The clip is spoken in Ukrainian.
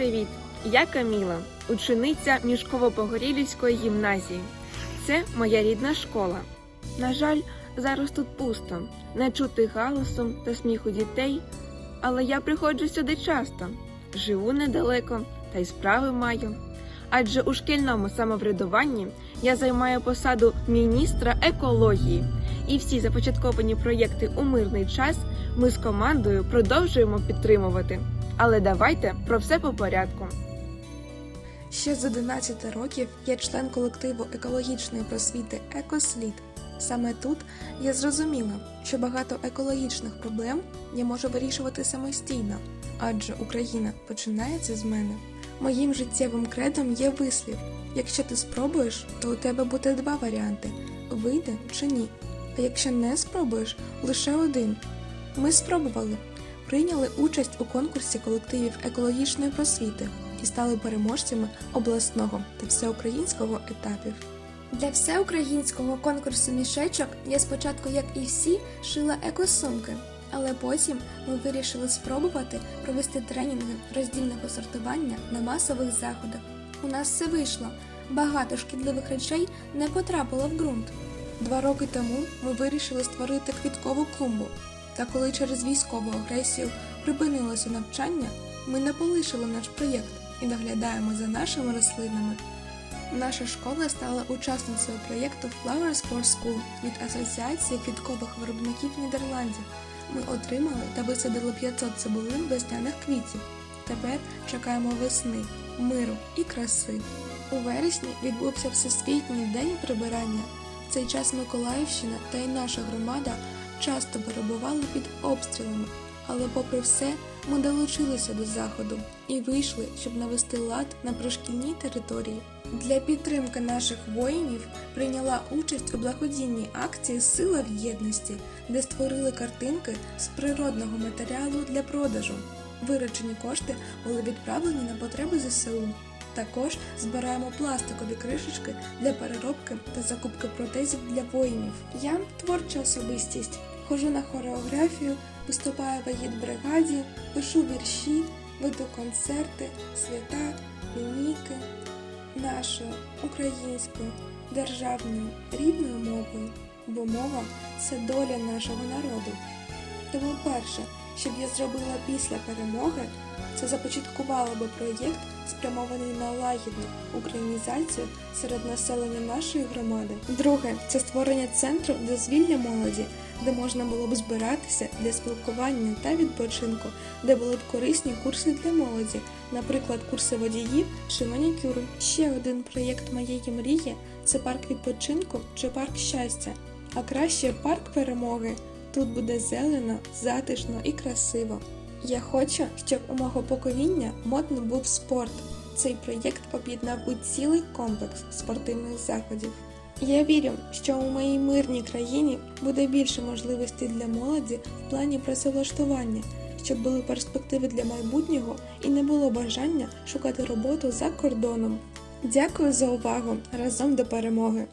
привіт! Я Каміла, учениця Мішково-Погорілівської гімназії. Це моя рідна школа. На жаль, зараз тут пусто, не чути галасу та сміху дітей, але я приходжу сюди часто, живу недалеко та й справи маю. Адже у шкільному самоврядуванні я займаю посаду міністра екології, і всі започатковані проєкти у мирний час ми з командою продовжуємо підтримувати. Але давайте про все по порядку. Ще з 11 років я член колективу екологічної просвіти Екослід. Саме тут я зрозуміла, що багато екологічних проблем я можу вирішувати самостійно, адже Україна починається з мене. Моїм життєвим кредом є вислів: якщо ти спробуєш, то у тебе буде два варіанти: вийде чи ні. А якщо не спробуєш, лише один. Ми спробували, прийняли участь у конкурсі колективів екологічної просвіти і стали переможцями обласного та всеукраїнського етапів. Для всеукраїнського конкурсу мішечок я спочатку, як і всі, шила екосумки, але потім ми вирішили спробувати провести тренінги роздільного сортування на масових заходах. У нас все вийшло. Багато шкідливих речей не потрапило в ґрунт. Два роки тому ми вирішили створити квіткову клумбу. Та коли через військову агресію припинилося навчання, ми не полишили наш проєкт і доглядаємо за нашими рослинами. Наша школа стала учасницею проєкту Flowers for School від Асоціації квіткових виробників Нідерландів. Ми отримали та висадили 500 цибулин весняних квітів. Тепер чекаємо весни, миру і краси. У вересні відбувся Всесвітній день прибирання. В цей час Миколаївщина та й наша громада часто перебували під обстрілами, але попри все ми долучилися до заходу і вийшли, щоб навести лад на пришкільній території. Для підтримки наших воїнів прийняла участь у благодійній акції Сила в єдності, де створили картинки з природного матеріалу для продажу. Виручені кошти були відправлені на потреби ЗСУ. Також збираємо пластикові кришечки для переробки та закупки протезів для воїнів. Я творча особистість. Ходжу на хореографію, виступаю в агітбригаді, пишу вірші, веду концерти, свята, лінійки нашою українською державною рідною мовою, бо мова це доля нашого народу. Тому перше, що б я зробила після перемоги, це започаткувала би проєкт, спрямований на лагідну українізацію серед населення нашої громади. Друге це створення центру дозвілля молоді, де можна було б збиратися для спілкування та відпочинку, де були б корисні курси для молоді, наприклад, курси водіїв чи манікюру. Ще один проєкт моєї мрії це парк відпочинку чи парк щастя, а краще парк перемоги. Тут буде зелено, затишно і красиво. Я хочу, щоб у мого покоління модним був спорт. Цей проєкт об'єднав би цілий комплекс спортивних заходів. Я вірю, що у моїй мирній країні буде більше можливостей для молоді в плані працевлаштування, щоб були перспективи для майбутнього і не було бажання шукати роботу за кордоном. Дякую за увагу! Разом до перемоги!